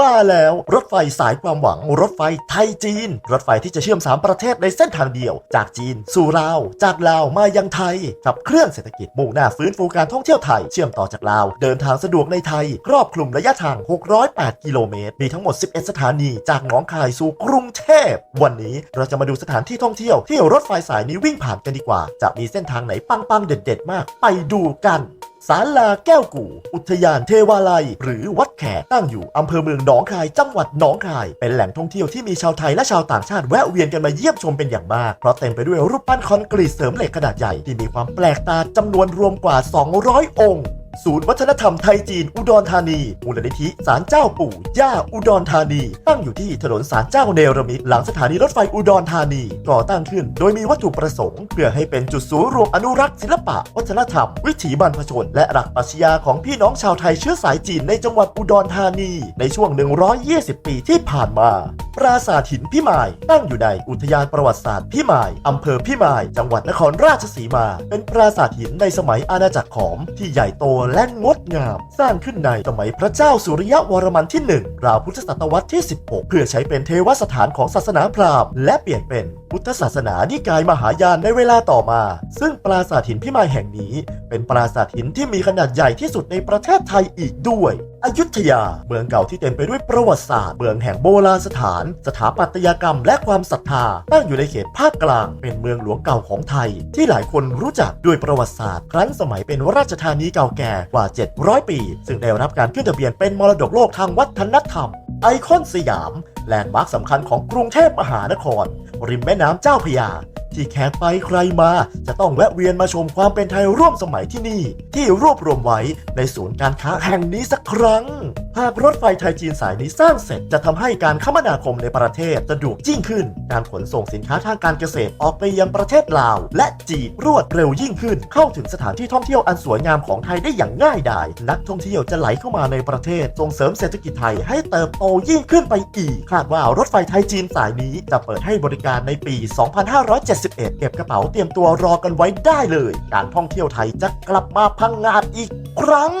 มาแล้วรถไฟสายความหวัง รถไฟไทยจีน รถไฟที่จะเชื่อม 3 ประเทศในเส้นทางเดียว จากจีน สู่ลาว จากลาวมายังไทยขับเครื่องเศรษฐกิจมุ่งหน้าฟื้นฟูการท่องเที่ยวไทย เชื่อมต่อจากลาว เดินทางสะดวกในไทย ครอบคลุมระยะทาง 608 กิโลเมตร มีทั้งหมด 11 สถานี จากหนองคายสู่กรุงเทพ วันนี้เราจะมาดูสถานที่ท่องเที่ยวที่รถไฟสายนี้วิ่งผ่านกันดีกว่า จะมีเส้นทางไหนปังๆเด็ด ๆ มาก ไปดูกัน ศาลาแก้วกู่ อุทยานเทวาลัย หรือวัดแขกตั้งอยู่อำเภอเมืองหนองคาย จังหวัดหนองคาย เป็นแหล่งท่องเที่ยวที่มีชาวไทยและชาวต่างชาติแวะเวียนกันมาเยี่ยมชมเป็นอย่างมาก เพราะเต็มไปด้วยรูปปั้นคอนกรีตเสริมเหล็กขนาดใหญ่ที่มีความแปลกตาจำนวนรวมกว่า 200 องค์ ศูนย์วัฒนธรรมไทยจีนอุดรธานี มูลนิธิศาลเจ้าปู่ ย่าอุดรธานี ตั้งอยู่ที่ถนนศาลเจ้าเนรมิตหลังสถานีรถไฟอุดรธานี ก่อตั้งขึ้น โดยมีวัตถุประสงค์ เพื่อให้เป็นจุดศูนย์รวมอนุรักษ์ศิลปะ วัฒนธรรม วิถีบรรพชน และหลักปรัชญาของพี่น้องชาวไทยเชื้อสายจีนในจังหวัดอุดรธานี ในช่วง 120 ปีที่ผ่านมา ปราสาทหินพิมายตั้งอยู่ในอุทยานประวัติศาสตร์พิมายอำเภอพิมาย จังหวัดนครราชสีมา เป็นปราสาทหินในสมัยอาณาจักรขอมที่ใหญ่โตและงดงาม สร้างขึ้นในสมัยพระเจ้าสุริยะวรมันที่ 1 ราวพุทธศตวรรษที่ 16 เพื่อใช้เป็นเทวสถานของศาสนาพราหมณ์และเปลี่ยนเป็นพุทธศาสนานิกายมหายานในเวลาต่อมา ซึ่งปราสาทหินพิมายแห่งนี้ เป็นปราสาทหินที่มีขนาดใหญ่ที่สุดในประเทศไทยอีกด้วย อยุธยา เมืองเก่าที่เต็มไปด้วยประวัติศาสตร์ เมืองแห่งโบราณสถาน สถาปัตยกรรมและความศรัทธา ตั้งอยู่ในเขตภาคกลาง เป็นเมืองหลวงเก่าของไทย ที่หลายคนรู้จักด้วยประวัติศาสตร์ ครั้งสมัยเป็นราชธานีเก่าแก่กว่า 700 ปี ซึ่งได้รับการขึ้นทะเบียนเป็นมรดกโลกทางวัฒนธรรม ไอคอนสยาม แลนด์มาร์คสำคัญของกรุงเทพมหานคร ริมแม่น้ำเจ้าพระยา ที่แขกไปใครมา จะต้องแวะเวียนมาชมความเป็นไทยร่วมสมัยที่นี่ ที่รวบรวมไว้ในศูนย์การค้าแห่งนี้สักครั้ง หากรถไฟไทยจีนสายนี้สร้างเสร็จจะทำให้การคมนาคมในประเทศสะดวกยิ่งขึ้น การขนส่งสินค้าทางการเกษตรออกไปยังประเทศลาว และจีนรวดเร็วยิ่งขึ้น เข้าถึงสถานที่ท่องเที่ยวอันสวยงามของไทยได้อย่างง่ายดาย นักท่องเที่ยวจะไหลเข้ามาในประเทศส่งเสริมเศรษฐกิจไทยให้เติบโตยิ่งขึ้นไปอีก คาดว่ารถไฟไทยจีนสายนี้จะเปิดให้บริการในปี 2571 เก็บกระเป๋าเตรียมตัวรอกันไว้ได้เลย การท่องเที่ยวไทยจะกลับมาพังงาดอีกครั้ง